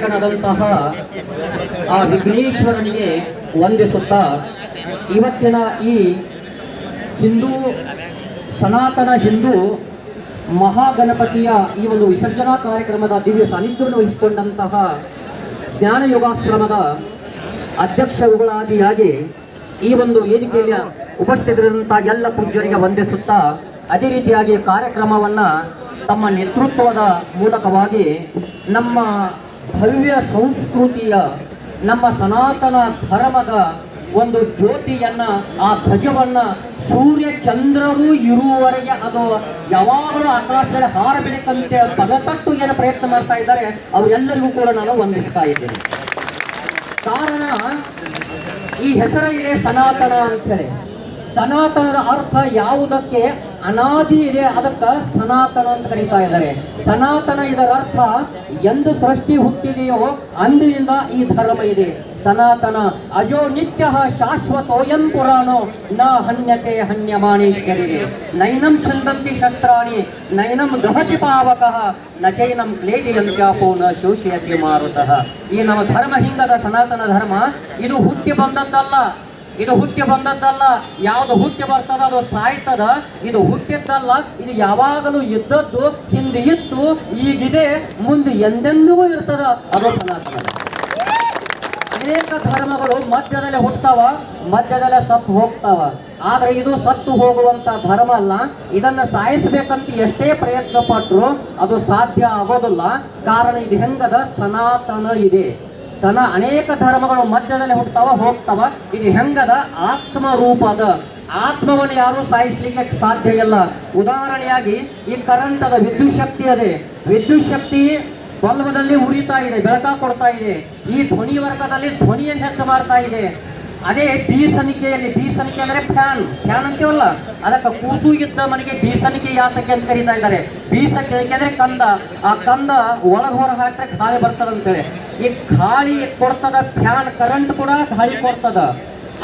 ನಾಯಕನಾದಂತಹ ಆ ವಿಘ್ನೇಶ್ವರನಿಗೆ ವಂದಿಸುತ್ತಾ ಇವತ್ತಿನ ಈ ಹಿಂದೂ ಸನಾತನ ಹಿಂದೂ ಮಹಾಗಣಪತಿಯ ಈ ಒಂದು ವಿಸರ್ಜನಾ ಕಾರ್ಯಕ್ರಮದ ದಿವ್ಯ ಸಾನ್ನಿಧ್ಯವನ್ನು ವಹಿಸಿಕೊಂಡಂತಹ ಜ್ಞಾನ ಯೋಗಾಶ್ರಮದ ಅಧ್ಯಕ್ಷರುಗಳಾದಿಯಾಗಿ ಈ ಒಂದು ವೇದಿಕೆಯಲ್ಲಿ ಉಪಸ್ಥಿತರಂತಹ ಎಲ್ಲ ಪೂಜ್ಯರಿಗೆ ವಂದಿಸುತ್ತಾ ಅದೇ ರೀತಿಯಾಗಿ ಕಾರ್ಯಕ್ರಮವನ್ನ ತಮ್ಮ ನೇತೃತ್ವದ ಮೂಲಕವಾಗಿ ನಮ್ಮ ಭವ್ಯ ಸಂಸ್ಕೃತಿಯ ನಮ್ಮ ಸನಾತನ ಧರ್ಮದ ಒಂದು ಜ್ಯೋತಿಯನ್ನ, ಆ ಧ್ವಜವನ್ನ ಸೂರ್ಯ ಚಂದ್ರರು ಇರುವವರೆಗೆ ಅದು ಯಾವಾಗಲೂ ಆಕಾಶದಲ್ಲಿ ಹಾರಬೇಕಂತೆ ಪದತಟ್ಟು ಏನು ಪ್ರಯತ್ನ ಮಾಡ್ತಾ ಇದ್ದಾರೆ, ಅವರೆಲ್ಲರಿಗೂ ಕೂಡ ನಾನು ವಂದಿಸ್ತಾ ಇದ್ದೇನೆ. ಕಾರಣ, ಈ ಹೆಸರು ಸನಾತನ ಅಂತೇಳಿ ಸನಾತನದ ಅರ್ಥ ಯಾವುದಕ್ಕೆ? ಅನಾದಿ ಇದೆ, ಅದಕ್ಕೆ ಸನಾತನ ಅಂತ ಕರೀತಾ ಇದ್ದಾರೆ. ಸನಾತನ ಇದರ ಅರ್ಥ ಎಂದು ಸೃಷ್ಟಿ ಹುಟ್ಟಿದೆಯೋ ಅಂದಿನಿಂದ ಈ ಧರ್ಮ ಇದೆ. ಸನಾತನ ಅಜೋ ನಿತ್ಯ ಶಾಶ್ವತೋಯಂ ಪುರಾಣೋ, ನ ಹನ್ಯತೆ ಹನ್ಯಮಾಣೇಶ್ವರಿಗೆ ನೈನಂ ಛಂದಂತಿ ಶಸ್ತ್ರಾಣಿ, ನೈನಂ ದಹತಿ ಪಾವಕಃ, ನ ಚೈನಂ ನ ಶೋಷಿಯತಿ ಮಾರುತಃ. ಈ ನಮ್ಮ ಧರ್ಮ ಹಿಂಗದ ಸನಾತನ ಧರ್ಮ, ಇದು ಹುಟ್ಟಿ ಬಂದದ್ದಲ್ಲ. ಇದು ಹುಟ್ಟಿ ಬಂದದ್ದಲ್ಲ, ಯಾವ್ದು ಹುಟ್ಟಿ ಬರ್ತದ ಅದು ಸಾಯ್ತದ. ಇದು ಹುಟ್ಟಿದ್ದಲ್ಲ, ಇದು ಯಾವಾಗಲೂ ಇದ್ದದ್ದು, ಹಿಂದೆ ಇತ್ತು, ಈಗಿದೆ, ಮುಂದೆ ಎಂದೆಂದಿಗೂ ಇರ್ತದ. ಅದು ಸನಾತನ ಅನೇಕ ಧರ್ಮಗಳು ಮಧ್ಯದಲ್ಲಿ ಹುಟ್ಟವ ಮಧ್ಯದಲ್ಲೇ ಸತ್ತು ಹೋಗ್ತಾವ. ಆದ್ರೆ ಇದು ಸತ್ತು ಹೋಗುವಂತ ಧರ್ಮ ಅಲ್ಲ. ಇದನ್ನ ಸಾಯಿಸಬೇಕಂತ ಎಷ್ಟೇ ಪ್ರಯತ್ನ ಪಟ್ಟರು ಅದು ಸಾಧ್ಯ ಆಗೋದಿಲ್ಲ. ಕಾರಣ ಇದು ಹೆಂಗದ? ಸನಾತನ ಇದೆ. ಸನ ಅನೇಕ ಧರ್ಮಗಳು ಮಧ್ಯದಲ್ಲಿ ಹುಟ್ಟವ ಹೋಗ್ತಾವ. ಇದು ಹೆಂಗದ? ಆತ್ಮ ರೂಪದ ಆತ್ಮವನ್ನು ಯಾರು ಸಾಯಿಸ್ಲಿಕ್ಕೆ ಸಾಧ್ಯ ಇಲ್ಲ. ಉದಾಹರಣೆಯಾಗಿ, ಈ ಕರೆಂಟ್ ಅದ ವಿದ್ಯುತ್ ಶಕ್ತಿ ಅದೇ. ವಿದ್ಯುತ್ ಶಕ್ತಿ ಬಲ್ಬದಲ್ಲಿ ಉರಿತಾ ಇದೆ, ಬೆಳಕ ಕೊಡ್ತಾ ಇದೆ. ಈ ಧ್ವನಿ ವರ್ಗದಲ್ಲಿ ಧ್ವನಿಯನ್ನು ಹೆಚ್ಚು ಮಾಡ್ತಾ ಇದೆ. ಅದೇ ಬೀಸಣಿಕೆಯಲ್ಲಿ, ಬೀಸಣಿಕೆ ಅಂದ್ರೆ ಫ್ಯಾನ್. ಫ್ಯಾನ್ ಅಂತೀವಲ್ಲ? ಅದಕ್ಕೆ ಕೂಸು ಇದ್ದ ಮನೆಗೆ ಬೀಸಣಿಕೆ ಯಾತಕ್ಕೆ ಅಂತ ಕರೀತಾ ಇದ್ದಾರೆ. ಬೀಸಣಿಕೆ ಅಂದ್ರೆ ಕಂದ. ಆ ಕಂದ ಒಳಗೆ ಹೊರ ಹಾಕ್ರೆ ಖಾಲಿ ಬರ್ತದ ಅಂತೇಳಿ ಈ ಗಾಳಿ ಕೊಡ್ತದ ಫ್ಯಾನ್ ಕರೆಂಟ್ ಕೂಡ ಗಾಳಿ ಕೊಡ್ತದ.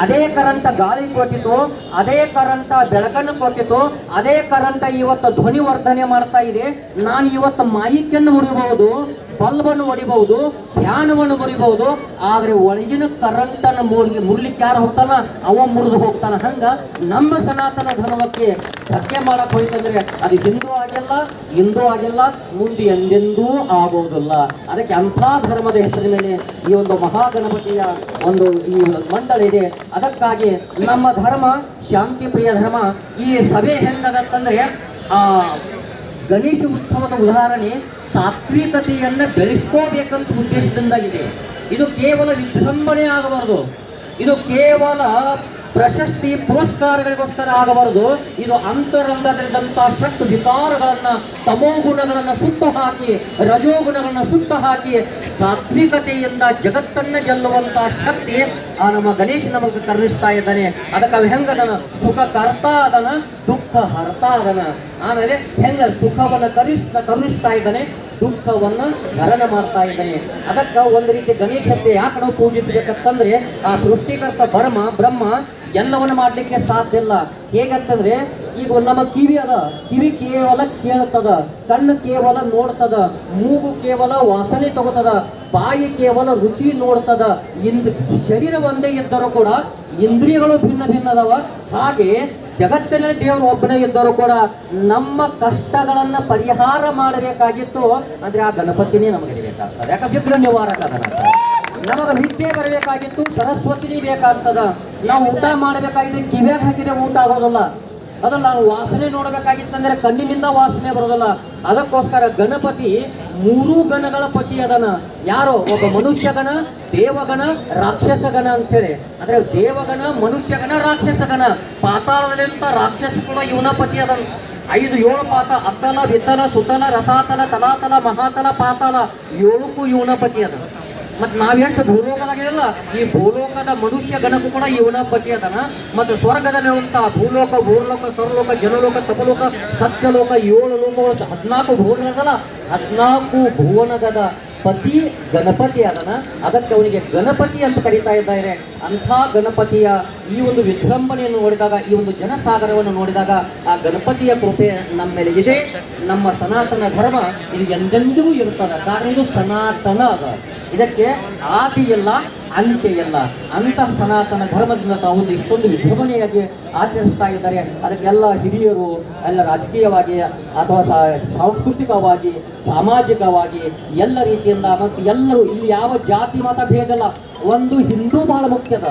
ಅದೇ ಕರೆಂಟ್ ಗಾಳಿ ಕೊಟ್ಟಿತು, ಅದೇ ಕರೆಂಟ್ ಬೆಳಕನ್ನು ಕೊಟ್ಟಿತು, ಅದೇ ಕರೆಂಟ್ ಇವತ್ತು ಧ್ವನಿ ವರ್ಧನೆ ಮಾಡ್ತಾ ಇದೆ. ನಾನು ಇವತ್ತು ಮಾಹಿತಿಯನ್ನು ಮುರಿಬಹುದು, ಬಲ್ಬನ್ನು ಹೊಡಿಬಹುದು ಫ್ಯಾನವನ್ನು ಮುರಿಬಹುದು, ಆದ್ರೆ ಒಳಗಿನ ಕರೆಂಟ್ ಅನ್ನು ಮುರಿ ಮುರ್ಲಿಕ್ಕೆ ಯಾರು ಹೋಗ್ತಾನ? ಅವ ಮುರಿದು ಹೋಗ್ತಾನ. ಹಂಗ ನಮ್ಮ ಸನಾತನ ಧರ್ಮಕ್ಕೆ ಧಕ್ಕೆ ಮಾಡಕ್ ಹೋಯ್ತಂದ್ರೆ ಅದು ಹಿಂದೂ ಆಗಿಲ್ಲ ಹಿಂದೂ ಆಗಿಲ್ಲ, ಮುಂದೆ ಎಂದೆಂದೂ ಆಗೋದಿಲ್ಲ. ಅದಕ್ಕೆ ಅಂಥ ಧರ್ಮದ ಹೆಸರಿನ ಮೇಲೆ ಈ ಒಂದು ಮಹಾಗಣಪತಿಯ ಒಂದು ಈ ಮಂಡಳ ಇದೆ. ಅದಕ್ಕಾಗಿ ನಮ್ಮ ಧರ್ಮ ಶಾಂತಿ ಪ್ರಿಯ ಧರ್ಮ, ಈ ಸಭೆ ಹೆಂಗದತ್ತಂದ್ರೆ ಆ ಗಣೇಶ ಉತ್ಸವದ ಉದಾಹರಣೆ ಸಾತ್ವಿಕತೆಯನ್ನು ಬೆಳೆಸ್ಕೋಬೇಕಂತ ಉದ್ದೇಶದಿಂದ ಇದೆ ಇದು ಕೇವಲ ವಿಜೃಂಭಣೆ ಆಗಬಾರದು. ಇದು ಕೇವಲ ಪ್ರಶಸ್ತಿ ಪುರಸ್ಕಾರಗಳಿಗೋಸ್ಕರ ಆಗಬಾರದು. ಇದು ಅಂತರಂಗದಲ್ಲಿದ್ದಂಥ ವಿಕಾರಗಳನ್ನ ತಮೋಗುಣಗಳನ್ನು ಸುಟ್ಟು ಹಾಕಿ ರಜೋಗುಣಗಳನ್ನು ಸುಟ್ಟು ಹಾಕಿ, ಸಾತ್ವಿಕತೆಯಿಂದ ಜಗತ್ತನ್ನ ಗೆಲ್ಲುವಂತ ಶಕ್ತಿ ಆ ನಮ್ಮ ಗಣೇಶ ನಮಗೆ ಕರುಣಿಸ್ತಾ ಇದ್ದಾನೆ. ಅದಕ್ಕೆ ಹೆಂಗದನ? ಸುಖ ಕರ್ತ ಅದನ ದುಃಖ ಹರ್ತಾ ಅದನ ಆಮೇಲೆ ಹೆಂಗ? ಸುಖವನ್ನು ಕರುಣಿಸ್ ಕರುಣಿಸ್ತಾ ಇದ್ದಾನೆ. ದುಃಖವನ್ನ ಹರಣ ಮಾಡ್ತಾ ಇದ್ದಾನೆ. ಅದಕ್ಕೆ ಒಂದು ರೀತಿ ಗಣೇಶಕ್ಕೆ ಯಾಕೆ ನಾವು ಪೂಜಿಸಬೇಕಂತಂದ್ರೆ ಆ ಸೃಷ್ಟಿಕರ್ತ ಬರ್ಮ, ಬ್ರಹ್ಮ ಎಲ್ಲವನ್ನ ಮಾಡ್ಲಿಕ್ಕೆ ಸಾಧ್ಯ ಇಲ್ಲ. ಹೇಗಂತಂದ್ರೆ, ಈಗ ನಮ್ಮ ಕಿವಿ ಅದ. ಕಿವಿ ಕೇವಲ ಕೇಳ್ತದ, ಕಣ್ಣು ಕೇವಲ ನೋಡ್ತದ, ಮೂಗು ಕೇವಲ ವಾಸನೆ ತಗೋತದ, ಬಾಯಿ ಕೇವಲ ರುಚಿ ನೋಡ್ತದ ಇಂದ್ರ ಶರೀರ ಒಂದೇ ಇದ್ದರೂ ಕೂಡ ಇಂದ್ರಿಯಗಳು ಭಿನ್ನ ಭಿನ್ನದವ. ಹಾಗೆ ಜಗತ್ತಿನಲ್ಲಿ ದೇವರು ಒಬ್ಬನೇ ಇದ್ದರೂ ಕೂಡ ನಮ್ಮ ಕಷ್ಟಗಳನ್ನು ಪರಿಹಾರ ಮಾಡಬೇಕಾಗಿತ್ತು. ಅಂದ್ರೆ ಆ ಗಣಪತಿನೇ ನಮಗೆ ಇರಬೇಕಾಗ್ತದೆ ಯಾಕೆ ವಿಘ್ನ ನಿವಾರಕ ಅದನ್ನ ನಮಗೆ ವಿದ್ಯೆ ಬರಬೇಕಾಗಿತ್ತು, ಸರಸ್ವತಿನೇ ಬೇಕಾಗ್ತದ. ನಾವು ಊಟ ಮಾಡಬೇಕಾಗಿದೆ, ಕಿವ್ಯಾಗ ಹಾಕಿದ್ರೆ ಊಟ ಆಗೋದಿಲ್ಲ. ಅದಲ್ಲ ನಾವು ವಾಸನೆ ನೋಡಬೇಕಾಗಿತ್ತಂದ್ರೆ ಕಣ್ಣಿನಿಂದ ವಾಸನೆ ಬರೋದಲ್ಲ. ಅದಕ್ಕೋಸ್ಕರ ಗಣಪತಿ ಮೂರೂ ಗಣಗಳ ಪತಿ ಅದನ. ಯಾರೋ? ಒಬ್ಬ ಮನುಷ್ಯಗಣ ದೇವಗಣ ರಾಕ್ಷಸ ಗಣ ಅಂತೇಳಿ ಅಂದ್ರೆ ದೇವಗಣ ಮನುಷ್ಯಗಣ ರಾಕ್ಷಸ ಗಣ. ಪಾತಾಳದಲ್ಲಿಂತ ರಾಕ್ಷಸ ಕೂಡ ಇವನ ಪತಿ ಅದನ. ಐದು, ಏಳು ಪಾತ, ಅತ್ತಲ ವಿತ್ತಲ ಸುತನ ರಸಾತಲ, ತಲಾತಲ, ಮಹಾತಲ, ಪಾತಾಳ, ಏಳಕ್ಕೂ ಇವನ ಪತಿ ಅದ. ಮತ್ ನಾವೆಷ್ಟು ಭೂಲೋಕದಾಗಿರಲ್ಲ ಈ ಭೂಲೋಕದ ಮನುಷ್ಯ ಗಣಕ್ಕೂ ಕೂಡ ಇವನ ಪತಿ ಅದನ. ಮತ್ತು ಸ್ವರ್ಗದಲ್ಲಿರುವಂತಹ ಭೂಲೋಕ ಭೂಲೋಕ ಸ್ವರ್ಲೋಕ, ಜನಲೋಕ, ತಪಲೋಕ, ಸತ್ಯಲೋಕ, ಏಳು ಲೋಕಗಳು ಹದಿನಾಲ್ಕು ಭುವನಗದಲ್ಲ ಹದಿನಾಲ್ಕು ಭುವನಗದ ಪತಿ ಗಣಪತಿ ಅದನ. ಅದಕ್ಕೆ ಅವನಿಗೆ ಗಣಪತಿ ಅಂತ ಕರೀತಾ ಇದ್ದಾರೆ. ಅಂಥ ಗಣಪತಿಯ ಈ ಒಂದು ವಿಜೃಂಭಣೆಯನ್ನು ನೋಡಿದಾಗ, ಈ ಒಂದು ಜನಸಾಗರವನ್ನು ನೋಡಿದಾಗ ಆ ಗಣಪತಿಯ ಕೃಪೆ ನಮ್ಮ ಮೇಲೆ ಇದೆ ನಮ್ಮ ಸನಾತನ ಧರ್ಮ ಇದು ಎಂದೆಂದಿಗೂ ಇರುತ್ತದೆ. ಕಾರಣ ಇದು ಸನಾತನ ಅದ ಇದಕ್ಕೆ ಆದಿ ಎಲ್ಲ ಅಂತಹ ಸನಾತನ ಧರ್ಮದಿಂದ ತಾವು ಇಷ್ಟೊಂದು ವಿಜೃಂಭಣೆಯಾಗಿ ಆಚರಿಸ್ತಾ ಇದ್ದಾರೆ. ಅದಕ್ಕೆಲ್ಲ ಹಿರಿಯರು, ಎಲ್ಲ ರಾಜಕೀಯವಾಗಿ ಅಥವಾ ಸಾಂಸ್ಕೃತಿಕವಾಗಿ, ಸಾಮಾಜಿಕವಾಗಿ, ಎಲ್ಲ ರೀತಿಯಿಂದ ಮತ್ತು ಎಲ್ಲರೂ, ಇಲ್ಲಿ ಯಾವ ಜಾತಿ ಮತ ಭೇದಲ್ಲ ಒಂದು ಹಿಂದೂ ಬಹಳ ಮುಖ್ಯದ.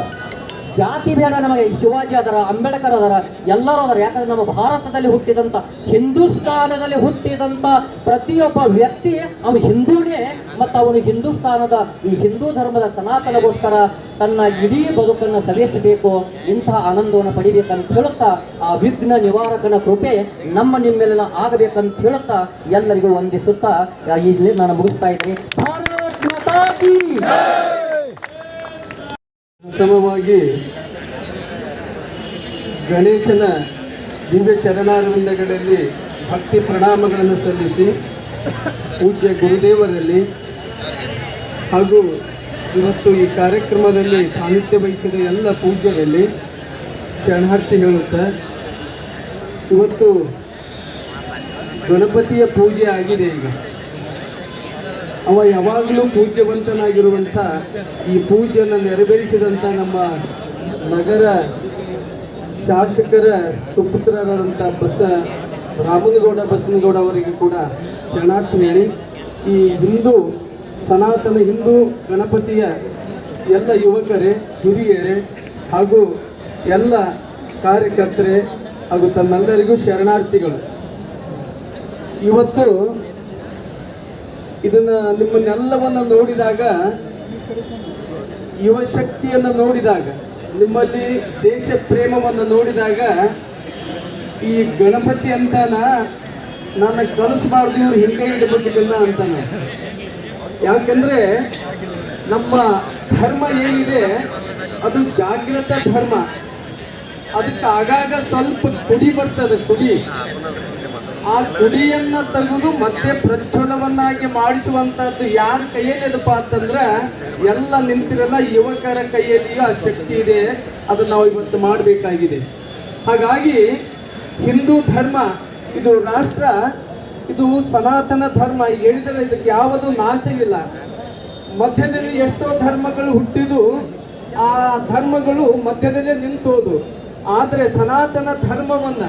ಜಾತಿ ಬೇಡ ನಮಗೆ ಶಿವಾಜಿ ಅದರ, ಅಂಬೇಡ್ಕರ್ ಅದರ, ಎಲ್ಲರೂ ಅದರ. ಯಾಕಂದ್ರೆ ನಮ್ಮ ಭಾರತದಲ್ಲಿ ಹುಟ್ಟಿದಂತ ಹಿಂದೂಸ್ತಾನದಲ್ಲಿ ಹುಟ್ಟಿದಂತ ಪ್ರತಿಯೊಬ್ಬ ವ್ಯಕ್ತಿ ಅವನು ಹಿಂದೂನೇ, ಮತ್ತು ಅವನು ಹಿಂದೂಸ್ತಾನದ ಈ ಹಿಂದೂ ಧರ್ಮದ ಸನಾತನಗೋಸ್ಕರ ತನ್ನ ಇಡೀ ಬದುಕನ್ನು ಸಲ್ಲಿಸಬೇಕು ಇಂತಹ ಆನಂದವನ್ನು ಪಡಿಬೇಕಂತ ಹೇಳುತ್ತಾ, ಆ ವಿಘ್ನ ನಿವಾರಕನ ಕೃಪೆ ನಮ್ಮ ನಿಮ್ಮೆಲ್ಲ ಆಗಬೇಕಂತ ಹೇಳುತ್ತಾ ಎಲ್ಲರಿಗೂ ವಂದಿಸುತ್ತಾ ಇಲ್ಲಿ ನಾನು ಮುಗಿಸ್ತಾ ಇದ್ದೀನಿ. ಪ್ರಥಮವಾಗಿ ಗಣೇಶನ ದಿವ್ಯ ಚರಣಾರ್ವಿಂದಗಳಲ್ಲಿ ಭಕ್ತಿ ಪ್ರಣಾಮಗಳನ್ನು ಸಲ್ಲಿಸಿ, ಪೂಜ್ಯ ಗುರುದೇವರಲ್ಲಿ ಹಾಗೂ ಇವತ್ತು ಈ ಕಾರ್ಯಕ್ರಮದಲ್ಲಿ ಸಾನ್ನಿಧ್ಯ ವಹಿಸಿದ ಎಲ್ಲ ಪೂಜ್ಯರಲ್ಲಿ ಶರಣಾರ್ಥಿ ಹೇಳುತ್ತಾ, ಇವತ್ತು ಗಣಪತಿಯ ಪೂಜೆ ಆಗಿದೆ ಈಗ. ಅವ ಯಾವಾಗಲೂ ಪೂಜ್ಯವಂತನಾಗಿರುವಂಥ ಈ ಪೂಜೆಯನ್ನು ನೆರವೇರಿಸಿದಂಥ ನಮ್ಮ ನಗರ ಶಾಸಕರ ಸುಪುತ್ರರಾದಂಥ ಬಸ ರಾಮನಗೌಡ, ಬಸನಗೌಡ ಅವರಿಗೆ ಕೂಡ ಶರಣಾರ್ಥಿ ಹೇಳಿ ಈ ಹಿಂದೂ ಸನಾತನ ಹಿಂದೂ ಗಣಪತಿಯ ಎಲ್ಲ ಯುವಕರೇ, ಹಿರಿಯರೇ ಹಾಗೂ ಎಲ್ಲ ಕಾರ್ಯಕರ್ತರೇ ಹಾಗೂ ತಮ್ಮೆಲ್ಲರಿಗೂ ಶರಣಾರ್ಥಿಗಳು. ಇವತ್ತು ಇದನ್ನ ನಿಮ್ಮನ್ನೆಲ್ಲವನ್ನ ನೋಡಿದಾಗ, ಯುವ ಶಕ್ತಿಯನ್ನು ನೋಡಿದಾಗ, ನಿಮ್ಮಲ್ಲಿ ದೇಶ ಪ್ರೇಮವನ್ನು ನೋಡಿದಾಗ, ಈ ಗಣಪತಿ ಅಂತಾನ ನನ್ನ ಕಳಿಸ್ಬಾರ್ದು ಇವ್ರು ಹಿಂಗೆ ಇಡಬೇಕಿಲ್ಲ ಅಂತಾನೆ ಯಾಕಂದ್ರೆ, ನಮ್ಮ ಧರ್ಮ ಏನಿದೆ, ಅದು ಜಾಗೃತ ಧರ್ಮ. ಅದಕ್ಕೆ ಆಗಾಗ ಸ್ವಲ್ಪ ಕುಡಿ ಬರ್ತದೆ, ಕುಡಿ. ಆ ಕುಡಿಯನ್ನ ತೆಗೆದು ಮತ್ತೆ ಪ್ರಜ್ವಲವನ್ನಾಗಿ ಮಾಡಿಸುವಂತದ್ದು ಯಾರ ಕೈಯಲ್ಲಿದಪ್ಪ ಅಂತಂದ್ರೆ ಎಲ್ಲ ನಿಂತಿರಲ್ಲ ಯುವಕರ ಕೈಯಲ್ಲಿಯೂ ಆ ಶಕ್ತಿ ಇದೆ. ಅದನ್ನ ನಾವು ಇವತ್ತು ಮಾಡಬೇಕಾಗಿದೆ. ಹಾಗಾಗಿ ಹಿಂದೂ ಧರ್ಮ, ಇದು ರಾಷ್ಟ್ರ, ಇದು ಸನಾತನ ಧರ್ಮ ಹೇಳಿದರೆ ಇದಕ್ಕೆ ಯಾವುದು ನಾಶವಿಲ್ಲ ಮಧ್ಯದಲ್ಲಿ ಎಷ್ಟೋ ಧರ್ಮಗಳು ಹುಟ್ಟಿದು ಆ ಧರ್ಮಗಳು ಮಧ್ಯದಲ್ಲೇ ನಿಂತೋದು. ಆದರೆ ಸನಾತನ ಧರ್ಮವನ್ನ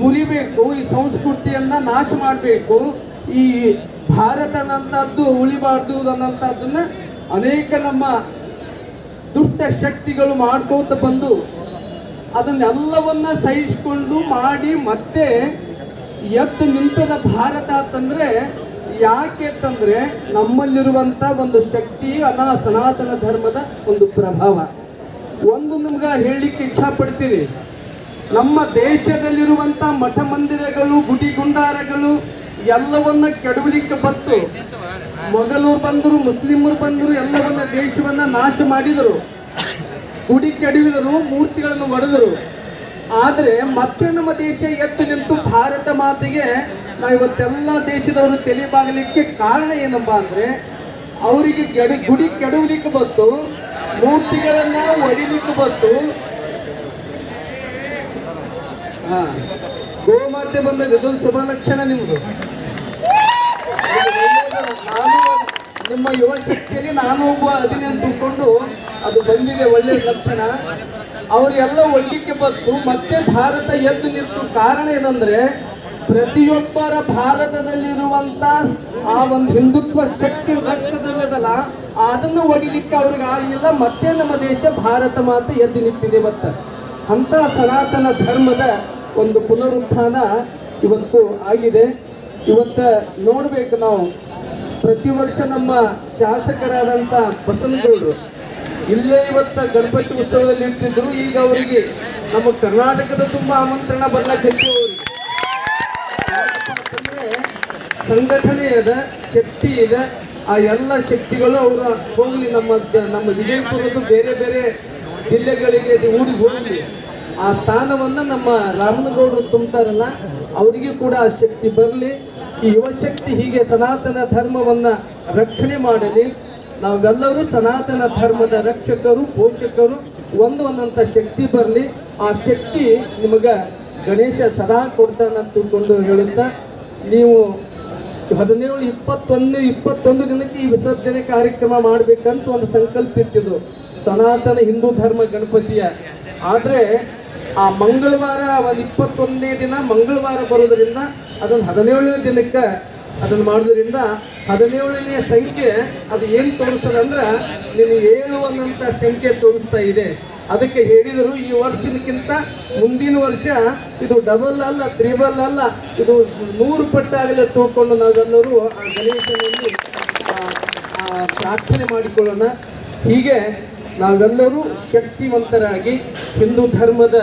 ಮುರಿಬೇಕು, ಈ ಸಂಸ್ಕೃತಿಯನ್ನ ನಾಶ ಮಾಡಬೇಕು, ಈ ಭಾರತ ಅನ್ನಂಥದ್ದು ಉಳಿಬಾರ್ದು ಅನ್ನಂಥದ್ದನ್ನ ಅನೇಕ ನಮ್ಮ ದುಷ್ಟ ಶಕ್ತಿಗಳು ಮಾಡ್ಕೋತ ಬಂದು ಅದನ್ನೆಲ್ಲವನ್ನ ಸಹಿಸಿಕೊಂಡು ಮಾಡಿ ಮತ್ತೆ ಎದ್ದು ನಿಂತದ ಭಾರತ ಅಂತಂದ್ರೆ ಯಾಕೆ ಅಂತಂದ್ರೆ ನಮ್ಮಲ್ಲಿರುವಂತ ಒಂದು ಶಕ್ತಿ, ಅನಾ ಸನಾತನ ಧರ್ಮದ ಒಂದು ಪ್ರಭಾವ. ಒಂದು ನಿಮ್ಗೆ ಹೇಳಲಿಕ್ಕೆ ಇಚ್ಛಾ ಪಡ್ತೀನಿ ನಮ್ಮ ದೇಶದಲ್ಲಿರುವಂತ ಮಠ ಮಂದಿರಗಳು ಗುಡಿ ಗುಂಡಾರಗಳು ಎಲ್ಲವನ್ನ ಕೆಡವಲಿಕ್ಕೆ ಬಂತು. ಮೊಘಲರು ಬಂದರು, ಮುಸ್ಲಿಮರು ಬಂದರು, ಎಲ್ಲವನ್ನ ದೇಶವನ್ನ ನಾಶ ಮಾಡಿದರು. ಗುಡಿ ಕೆಡವಿದರು, ಮೂರ್ತಿಗಳನ್ನು ಒಡೆದರು. ಆದರೆ ಮತ್ತೆ ನಮ್ಮ ದೇಶ ಎದ್ದು ನಿಂತು ಭಾರತ ಮಾತೆಗೆ ನಾವು ಇವತ್ತೆಲ್ಲ ದೇಶದವರು ತಲೆಬಾಗಲಿಕ್ಕೆ ಕಾರಣ ಏನಪ್ಪಾ ಅಂದ್ರೆ ಅವರಿಗೆ ಗುಡಿ ಕೆಡವಲಿಕ್ಕೆ ಬಂತು, ಮೂರ್ತಿಗಳನ್ನ ಒಡಿಲಿಕ್ಕೆ ಬತ್ತು ಗೋಮಾತೆ ಬಂದಾಗ ಇದೊಂದು ಶುಭ ಲಕ್ಷಣ ನಿಮ್ದು. ನಿಮ್ಮ ಯುವ ಶಕ್ತಿಯಲ್ಲಿ ನಾನು ಒಬ್ಬ ಹದಿನೆಂಟು ತಿಳ್ಕೊಂಡು ಅದು ಬಂದಿದೆ ಒಳ್ಳೆಯ ಲಕ್ಷಣ. ಅವರೆಲ್ಲ ಒಳ್ಳಿಕ್ಕೆ ಬಂತು. ಮತ್ತೆ ಭಾರತ ಎದ್ದು ನಿಂತು ಕಾರಣ ಏನಂದ್ರೆ ಪ್ರತಿಯೊಬ್ಬರ ಭಾರತದಲ್ಲಿರುವಂತ ಆ ಒಂದು ಹಿಂದುತ್ವ ಶಕ್ತಿ ರಕ್ತದಲ್ಲದಲ್ಲ ಅದನ್ನು ಒಡಿಲಿಕ್ಕೆ ಅವ್ರಿಗೆ ಆಗಲಿಲ್ಲ. ಮತ್ತೆ ನಮ್ಮ ದೇಶ ಭಾರತ ಮಾತೆ ಎದ್ದು ನಿಂತಿದೆ ಇವತ್ತು ಅಂತ ಸನಾತನ ಧರ್ಮದ ಒಂದು ಪುನರುತ್ಥಾನ ಇವತ್ತು ಆಗಿದೆ. ಇವತ್ತ ನೋಡ್ಬೇಕು ನಾವು. ಪ್ರತಿ ವರ್ಷ ನಮ್ಮ ಶಾಸಕರಾದಂಥ ಬಸನಗೌಡರು ಇಲ್ಲೇ ಇವತ್ತ ಗಣಪತಿ ಉತ್ಸವದಲ್ಲಿ ಇರ್ತಿದ್ರು ಈಗ ಅವರಿಗೆ ನಮ್ಮ ಕರ್ನಾಟಕದ ತುಂಬ ಆಮಂತ್ರಣ ಬರ್ಲಕ್ಕೆ ಸಂಘಟನೆ ಇದೆ ಶಕ್ತಿ ಇದೆ. ಆ ಎಲ್ಲ ಶಕ್ತಿಗಳು ಅವರ ಹೋಗಲಿ ನಮ್ಮ ನಮ್ಮ ವಿಜಯಪುರದ ಬೇರೆ ಬೇರೆ ಜಿಲ್ಲೆಗಳಿಗೆ ಊರಿಗೆ ಹೋಗಲಿ. ಆ ಸ್ಥಾನವನ್ನು ನಮ್ಮ ರಾಮನಗೌಡರು ತುಂಬ್ತಾರಲ್ಲ, ಅವರಿಗೆ ಕೂಡ ಆ ಶಕ್ತಿ ಬರಲಿ. ಈ ಯುವಶಕ್ತಿ ಹೀಗೆ ಸನಾತನ ಧರ್ಮವನ್ನು ರಕ್ಷಣೆ ಮಾಡಲಿ. ನಾವೆಲ್ಲರೂ ಸನಾತನ ಧರ್ಮದ ರಕ್ಷಕರು, ಪೋಷಕರು ಒಂದು ಒಂದಂಥ ಶಕ್ತಿ ಬರಲಿ. ಆ ಶಕ್ತಿ ನಿಮಗೆ ಗಣೇಶ ಸದಾ ಕೊಡ್ತಾನಂತ ತಿಳ್ಕೊಂಡು ಹೇಳುತ್ತಾ, ನೀವು ಹದಿನೇಳು ಇಪ್ಪತ್ತೊಂದು ಇಪ್ಪತ್ತೊಂದು ದಿನಕ್ಕೆ ಈ ವಿಸರ್ಜನೆ ಕಾರ್ಯಕ್ರಮ ಮಾಡಬೇಕಂತ ಒಂದು ಸಂಕಲ್ಪ ಇತ್ತಿದ್ದು ಸನಾತನ ಹಿಂದೂ ಧರ್ಮ ಗಣಪತಿಯ. ಆದರೆ ಆ ಮಂಗಳವಾರ ಒಂದು ಇಪ್ಪತ್ತೊಂದನೇ ದಿನ ಮಂಗಳವಾರ ಬರೋದ್ರಿಂದ ಅದನ್ನು ಹದಿನೇಳನೇ ದಿನಕ್ಕೆ ಅದನ್ನು ಮಾಡೋದ್ರಿಂದ ಹದಿನೇಳನೇ ಸಂಖ್ಯೆ ಅದು ಏನು ತೋರಿಸ್ತದೆ ಅಂದ್ರೆ ನೀನು ಏಳು ಅನ್ನಂಥ ಸಂಖ್ಯೆ ತೋರಿಸ್ತಾ ಇದೆ. ಅದಕ್ಕೆ ಹೇಳಿದರು ಈ ವರ್ಷಕ್ಕಿಂತ ಮುಂದಿನ ವರ್ಷ ಇದು ಡಬಲ್ ಅಲ್ಲ ತ್ರಿಬಲ್ ಅಲ್ಲ, ಇದು ನೂರು ಪಟ್ಟಾಗಲೇ ತೂಕೊಂಡು ನಾವೆಲ್ಲರೂ ಆ ಗಣೇಶನಲ್ಲಿ ಪ್ರಾರ್ಥನೆ ಮಾಡಿಕೊಳ್ಳೋಣ. ಹೀಗೆ ನಾವೆಲ್ಲರೂ ಶಕ್ತಿವಂತರಾಗಿ ಹಿಂದೂ ಧರ್ಮದ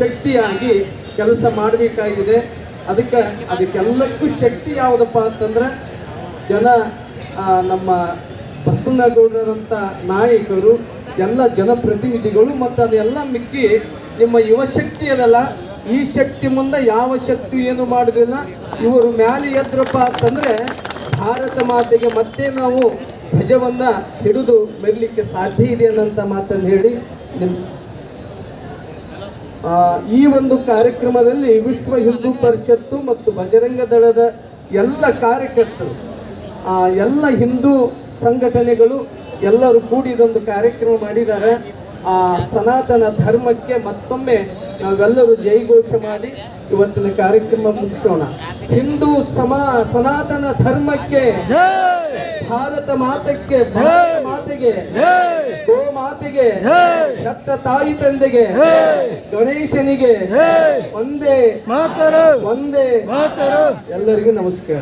ಶಕ್ತಿಯಾಗಿ ಕೆಲಸ ಮಾಡಬೇಕಾಗಿದೆ. ಅದಕ್ಕೆ ಅದಕ್ಕೆಲ್ಲಕ್ಕೂ ಶಕ್ತಿ ಯಾವುದಪ್ಪ ಅಂತಂದ್ರೆ, ಜನ ನಮ್ಮ ಬಸವನಗೌಡರಂಥ ನಾಯಕರು, ಎಲ್ಲ ಜನಪ್ರತಿನಿಧಿಗಳು ಮತ್ತು ಅದೆಲ್ಲ ಮಿಕ್ಕಿ ನಿಮ್ಮ ಯುವ ಶಕ್ತಿ ಅದಲ್ಲ. ಈ ಶಕ್ತಿ ಮುಂದೆ ಯಾವ ಶಕ್ತಿ ಏನು ಮಾಡೋದಿಲ್ಲ. ಇವರು ಮ್ಯಾಲೆ ಎದ್ರಪ್ಪ ಅಂತಂದರೆ, ಭಾರತ ಮಾತೆಗೆ ಮತ್ತೆ ನಾವು ಧ್ವಜವನ್ನ ಹಿಡಿದು ಮೆರಲಿಕ್ಕೆ ಸಾಧ್ಯ ಇದೆ ಅನ್ನಂತ ಮಾತನ್ನು ಹೇಳಿ ನಿಮ್ ಆ, ಈ ಒಂದು ಕಾರ್ಯಕ್ರಮದಲ್ಲಿ ವಿಶ್ವ ಹಿಂದೂ ಪರಿಷತ್ತು ಮತ್ತು ಬಜರಂಗ ದಳದ ಎಲ್ಲ ಕಾರ್ಯಕರ್ತರು ಆ, ಎಲ್ಲ ಹಿಂದೂ ಸಂಘಟನೆಗಳು ಎಲ್ಲರೂ ಕೂಡಿ ಇದೊಂದು ಕಾರ್ಯಕ್ರಮ ಮಾಡಿದ್ದಾರೆ. ಆ ಸನಾತನ ಧರ್ಮಕ್ಕೆ ಮತ್ತೊಮ್ಮೆ ನಾವೆಲ್ಲರೂ ಜೈಘೋಷ ಮಾಡಿ ಇವತ್ತಿನ ಕಾರ್ಯಕ್ರಮ ಮುಗಿಸೋಣ. ಹಿಂದೂ ಸಮಾ ಸನಾತನ ಧರ್ಮಕ್ಕೆ ಭಾರತ ಮಾತಕ್ಕೆ ಮಾತಿಗೆ ಗೋ ಮಾತೆಗೆ ರಕ್ತ ತಾಯಿ ತಂದೆಗೆ ಗಣೇಶನಿಗೆ ಒಂದೇ ಒಂದೇ. ಎಲ್ಲರಿಗೂ ನಮಸ್ಕಾರ.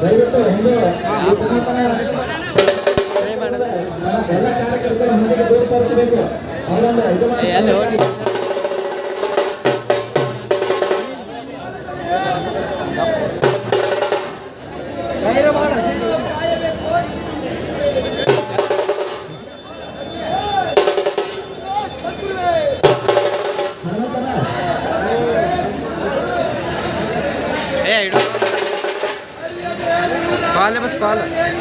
ದಯವಿಟ್ಟು ಹಿಂದೆ. ಎಲ್ಲ ಕಾರ್ಯಕರ್ತರು ಮುಂದೆ ತೋರಿಸಬೇಕು ಅವರನ್ನು ಇದು ಮಾಡಿ ಕಾಲ್ ಬಸ್